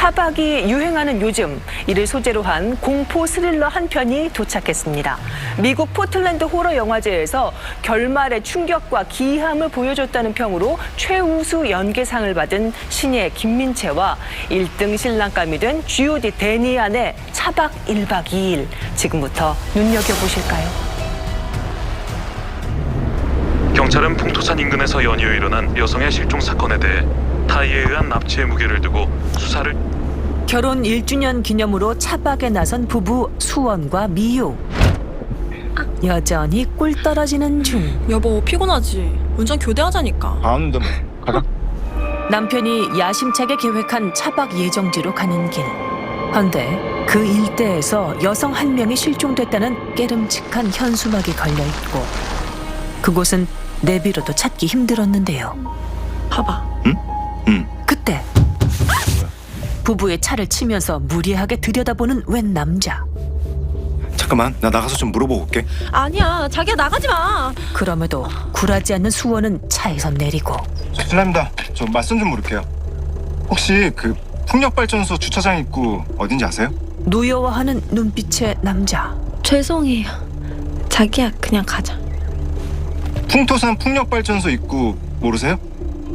차박이 유행하는 요즘 이를 소재로 한 공포 스릴러 한 편이 도착했습니다. 미국 포틀랜드 호러 영화제에서 결말의 충격과 기이함을 보여줬다는 평으로 최우수 연기상을 받은 신예 김민채와 1등 신랑감이 된 G.O.D 데니안의 차박 1박 2일 지금부터 눈여겨보실까요? 경찰은 풍토산 인근에서 연이어 일어난 여성의 실종 사건에 대해 타이에 의한 납치의 무게를 두고 수사를 결혼 1주년 기념으로 차박에 나선 부부 수원과 미유. 여전히 꿀 떨어지는 중. 여보 피곤하지? 운전 교대하자니까. 아는데 뭐 가자 남편이 야심차게 계획한 차박 예정지로 가는 길. 헌데 그 일대에서 여성 한 명이 실종됐다는 깨름칙한 현수막이 걸려 있고 그곳은 내비로도 찾기 힘들었는데요. 봐봐. 그때 부부의 차를 치면서 무리하게 들여다보는 웬 남자. 잠깐만 나 나가서 좀 물어보고 올게 아니야 자기야 나가지 마. 그럼에도 굴하지 않는 수원은 차에서 내리고 저 실례합니다 저 말씀 좀 물을게요 혹시 그 풍력발전소 주차장 입구 어딘지 아세요? 노여워하는 눈빛의 남자. 죄송해요. 자기야 그냥 가자. 풍토산 풍력발전소 입구 모르세요?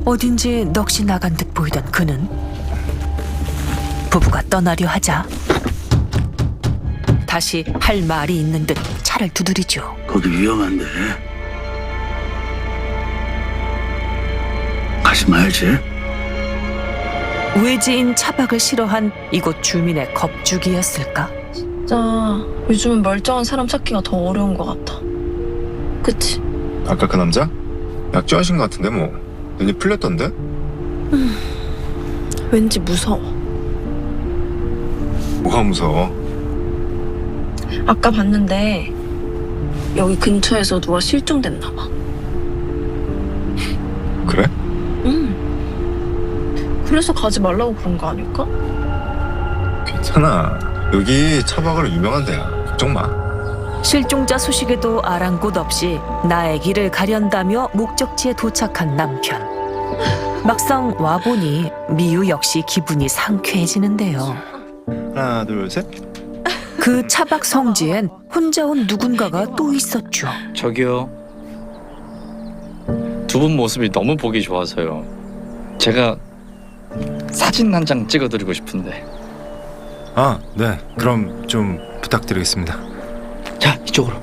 어딘지 넋이 나간 듯 보이던 그는 부부가 떠나려 하자 다시 할 말이 있는 듯 차를 두드리죠. 거기 위험한데. 가지 말지. 외지인 차박을 싫어한 이곳 주민의 겁주기였을까? 진짜 요즘은 멀쩡한 사람 찾기가 더 어려운 것 같아. 그치? 아까 그 남자? 약주하신 것 같은데 뭐 눈이 풀렸던데? 왠지 무서워. 뭐가 무서워 아까 봤는데 여기 근처에서 누가 실종됐나 봐. 그래? 응. 그래서 가지 말라고 그런 거 아닐까? 괜찮아 여기 차박으로 유명한 데야 걱정 마 실종자 소식에도 아랑곳 없이 나의 길을 가련다며 목적지에 도착한 남편. 막상 와보니 미유 역시 기분이 상쾌해지는데요. 하나 둘 셋 그 차박 성지엔 혼자 온 누군가가 또 있었죠. 저기요. 두 분 모습이 너무 보기 좋아서요. 제가 사진 한 장 찍어드리고 싶은데. 아, 네. 그럼 좀 부탁드리겠습니다. 자, 이쪽으로.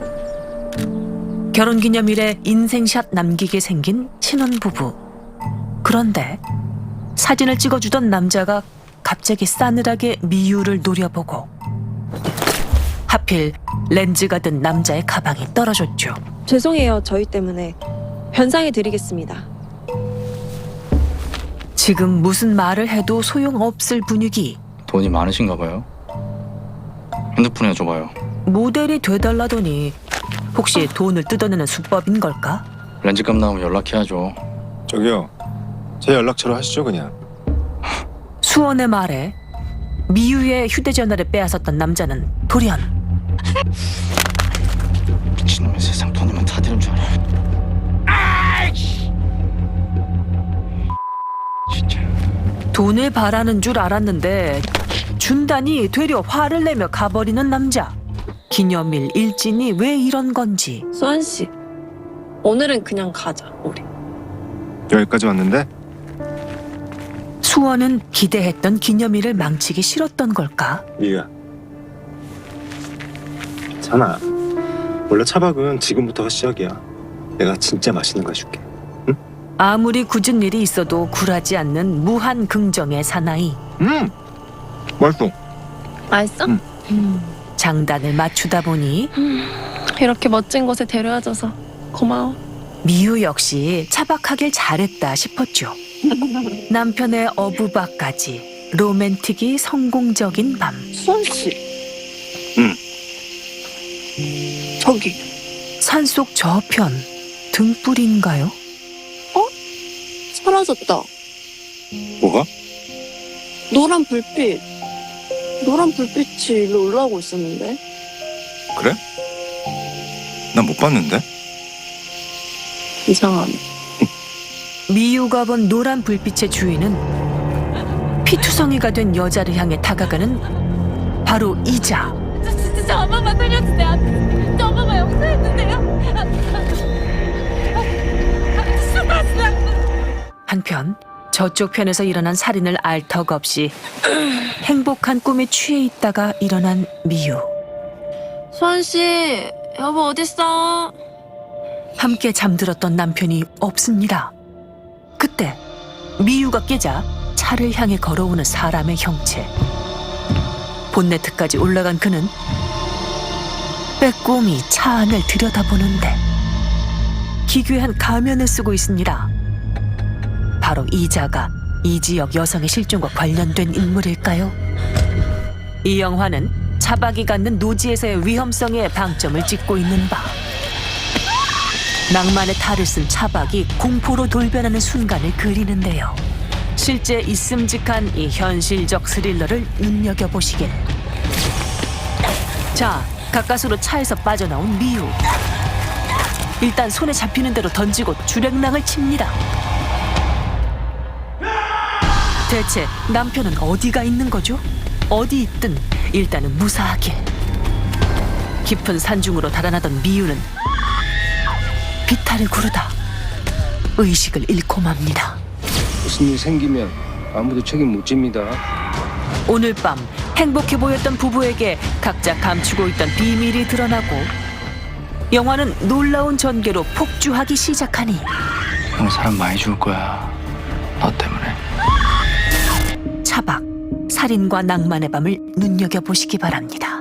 결혼기념일에 인생샷 남기게 생긴 신혼부부. 그런데 사진을 찍어주던 남자가 갑자기 싸늘하게 미유를 노려보고 하필 렌즈가 든 남자의 가방이 떨어졌죠. 죄송해요. 저희 때문에 변상해 드리겠습니다. 지금 무슨 말을 해도 소용없을 분위기. 돈이 많으신가 봐요. 핸드폰에 줘봐요. 모델이 되달라더니 혹시 돈을 뜯어내는 수법인 걸까? 렌즈값 나오면 연락해야죠. 저기요. 제 연락처로 하시죠, 그냥. 수원의 말에 미유의 휴대전화를 빼앗았던 남자는 돌연 미친놈의 세상 돈이면 다 되는 줄 알아. 진짜. 돈을 바라는 줄 알았는데 준다니 되려 화를 내며 가버리는 남자. 기념일 일진이 왜 이런 건지 수환 씨, 오늘은 그냥 가자 우리. 여기까지 왔는데 수원은 기대했던 기념일을 망치기 싫었던 걸까? 미유야. 괜찮아. 원래 차박은 지금부터가 시작이야. 내가 진짜 맛있는 거 해줄게. 아무리 굳은 일이 있어도 굴하지 않는 무한 긍정의 사나이. 음! 맛있어. 맛있어? 응. 음. 장단을 맞추다 보니 이렇게 멋진 곳에 데려와줘서 고마워. 미유 역시 차박하길 잘했다 싶었죠. 남편의 어부바까지 로맨틱이 성공적인 밤. 수환 씨. 응. 저기 산속 저편 등불인가요? 사라졌다. 뭐가? 노란 불빛. 노란 불빛이 일로 올라오고 있었는데. 그래? 난 못 봤는데? 이상하네. 미유가 본 노란 불빛의 주인은 피투성이가 된 여자를 향해 다가가는 바로 이자. 저 진짜 저한 번만 살려주세요. 저 한 번만 용서해주세요. 한편 저쪽 편에서 일어난 살인을 알 턱 없이 행복한 꿈에 취해 있다가 일어난 미유. 수환 씨, 여보 어딨어? 함께 잠들었던 남편이 없습니다. 그때 미유가 깨자 차를 향해 걸어오는 사람의 형체. 본네트까지 올라간 그는 빼꼼히 차 안을 들여다보는데 기괴한 가면을 쓰고 있습니다. 바로 이자가 이 지역 여성의 실종과 관련된 인물일까요? 이 영화는 차박이 갖는 노지에서의 위험성에 방점을 찍고 있는 바. 낭만의 탈을 쓴 차박이 공포로 돌변하는 순간을 그리는데요. 실제 있음직한 이 현실적 스릴러를 눈여겨보시길. 자, 가까스로 차에서 빠져나온 미유. 일단 손에 잡히는 대로 던지고 주랭랑을 칩니다. 대체 남편은 어디가 있는 거죠? 어디 있든 일단은 무사하게. 깊은 산중으로 달아나던 미유는 비탈을 구르다 의식을 잃고 맙니다. 무슨 일 생기면 아무도 책임 못 집니다. 오늘 밤 행복해 보였던 부부에게 각자 감추고 있던 비밀이 드러나고 영화는 놀라운 전개로 폭주하기 시작하니 형 사람 많이 죽을 거야. 너 때문에. 차박, 살인과 낭만의 밤을 눈여겨보시기 바랍니다.